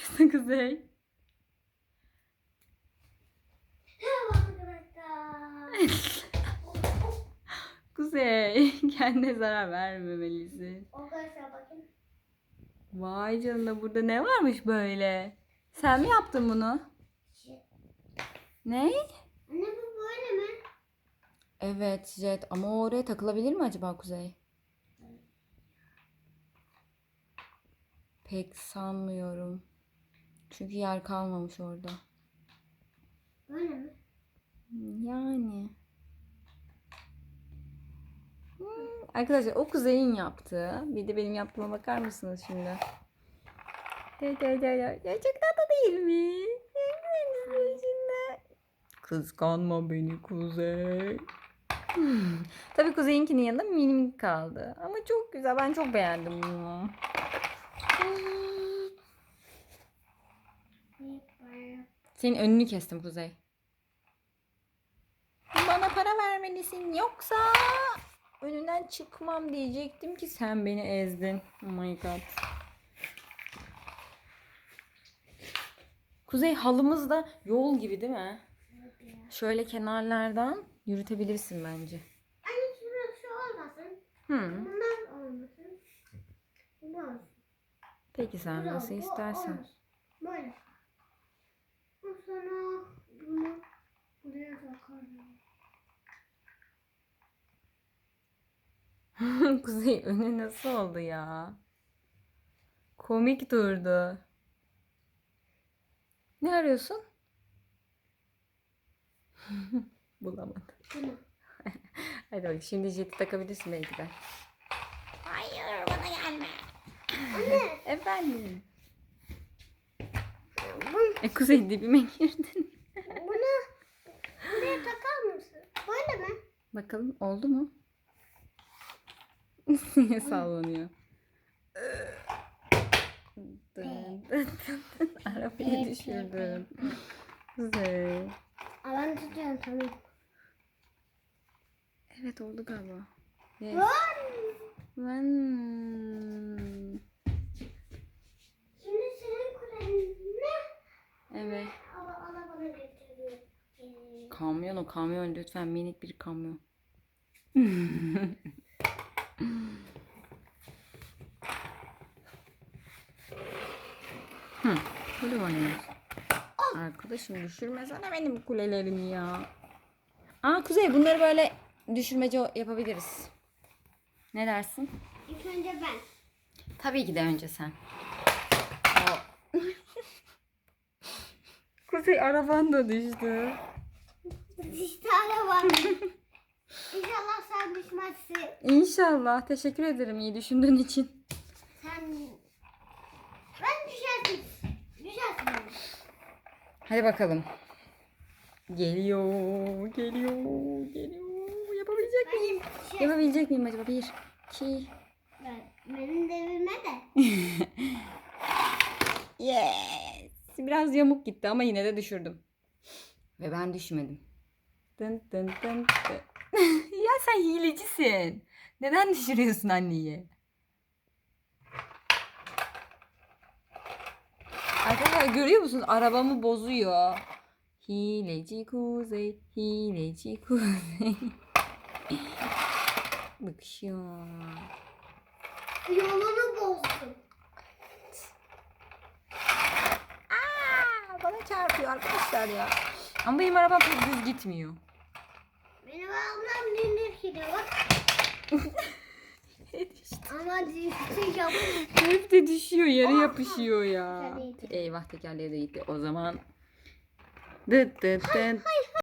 çekiyorsun Kuzey? Kuzey kendine zarar vermemelisin. Bakın. Vay canına burada ne varmış böyle? Sen mi yaptın bunu? Şey- Ne? Anne bu böyle mi? Evet Jet ama oraya takılabilir mi acaba Kuzey? Pek sanmıyorum. Çünkü yer kalmamış orada. Böyle mi? Yani. Hmm, Arkadaşlar o Kuzey'in yaptığı. Bir de benim yaptığıma bakar mısınız şimdi? Evet, evet, evet. Ya çok tatlı değil mi? Kıskanma beni Kuzey. Hmm. Tabii Kuzey'inkinin yanında minim kaldı. Ama çok güzel. Ben çok beğendim bunu. Senin önünü kestim Kuzey. Bana para vermelisin yoksa önünden çıkmam diyecektim ki sen beni ezdin. Oh my god. Kuzey halımız da yol gibi değil mi? Şöyle kenarlardan yürütebilirsin bence. Anne şurası şu olmasın. Hmm. Bunlar olmasın. Bu olsun. Peki sen nasıl istersen. olmasın. Böyle. Bu sonra bunu buraya takarım. Kuzey önü nasıl oldu ya? Komik durdu. Ne arıyorsun? Bulamadım. Hadi bak şimdi jeti takabilirsin belki de. Hayır bana gelme. Efendim. Bunu, E Kuzey dibime girdin. bunu buraya takar mısın? Böyle mi? Bakalım oldu mu? Niye sallanıyor? Dın dın dın dın. Arabayı düşürdün. Kuzey. Aa, ben tutuyorum tamam. Evet oldu galiba. Yes. Ben... Şimdi senin kulenin ne? Evet. Ee, Kamyon o kamyon lütfen minik bir kamyon. Hı, kule oynuyoruz. Arkadaşım düşürmesene benim kulelerimi ya. Aa Kuzey bunları böyle düşürmece yapabiliriz. Ne dersin? İlk önce ben. Tabii ki de önce sen. Kuzey araban da düştü. İşte araba. İnşallah sen düşmezsin. İnşallah. Teşekkür ederim iyi düşündüğün için. Sen... Ben düşersin. Düşersin. Hadi bakalım. Geliyor, geliyor, geliyor. Yapabilecek miyim? Şey... Yapabilecek miyim acaba? Bir, iki. Ben, benim devime de. Yes. Biraz yamuk gitti ama yine de düşürdüm. Ve ben düşmedim. Dın dın dın dın. ya sen hilecisin. Neden düşürüyorsun anneyi? Arkadaşlar görüyor musunuz? Arabamı bozuyor. Hileci kuzey, hileci kuzey. Bakışıyor. Yolunu bozdum. Aa, bana çarpıyor arkadaşlar ya. Ama benim arabam pek düz gitmiyor. Benim ablam dindir gidiyor bak. Ama dindir yapıyor. Hep de düşüyor, yere yapışıyor ya. Eyvah tekerleğe de gitti. O zaman dıt dıt dıt.